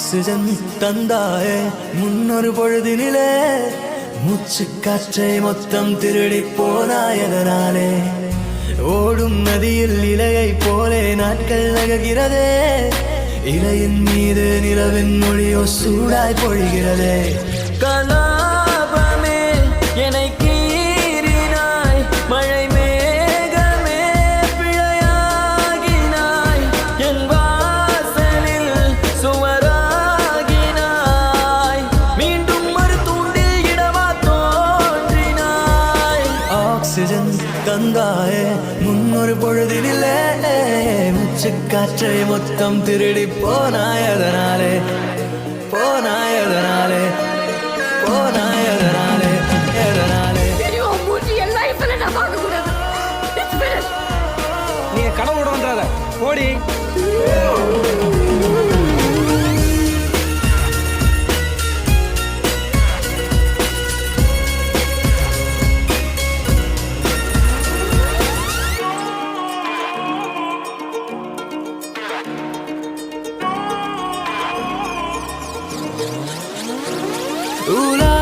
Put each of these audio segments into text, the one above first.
Oxygen தந்தாயே. முன்னொரு பொழுதினிலே மூச்சு காற்றை மொத்தம் திருடி போனாயதனாலே. ஓடும் நதியில் இலையை போலே நாட்கள் நகர்கிறதே. இலையின் மீது நிலவின் மொழியோ சூடாய் பொழிகிறதே. கலா ஆக்சிஜன் தந்தாயே. முன்னொரு பொழுதினிலே மூச்சுக்காற்றை மொத்தம் திருடி போனாயதனாலே போனாயதனாலே போனாயதனாலே எதனாலே நீ கடவுளோட வந்துடாத ஓடி Ooh, love.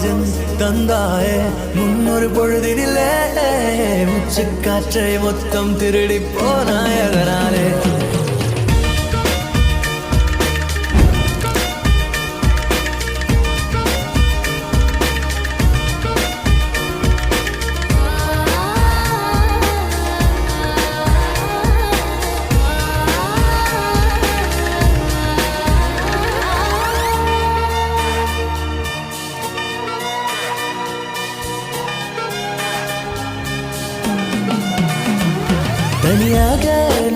ஆக்சிஜன் தந்தாயே. முன்னொரு பொழுதினிலே உச்சிக்காற்றை மொத்தம் திருடி போனாயகனாலே. தனியாக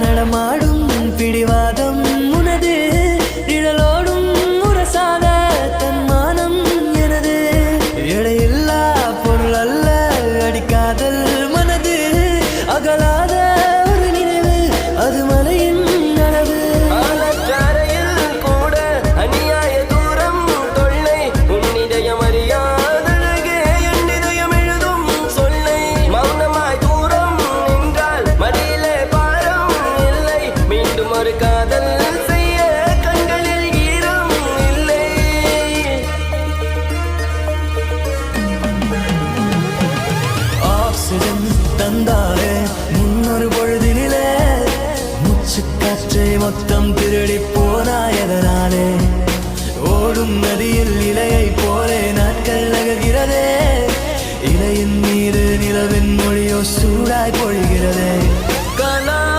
நடமா எல்லாவற்றை மொத்தம் திருடி போனாய் எதனாலே? ஓடும் நதியில் இலையை போலே நாட்கள் நகர்கிறதே. இலையின் மீது நிலவின் மொழியோ சூடாய் பொழிகிறதே. கலா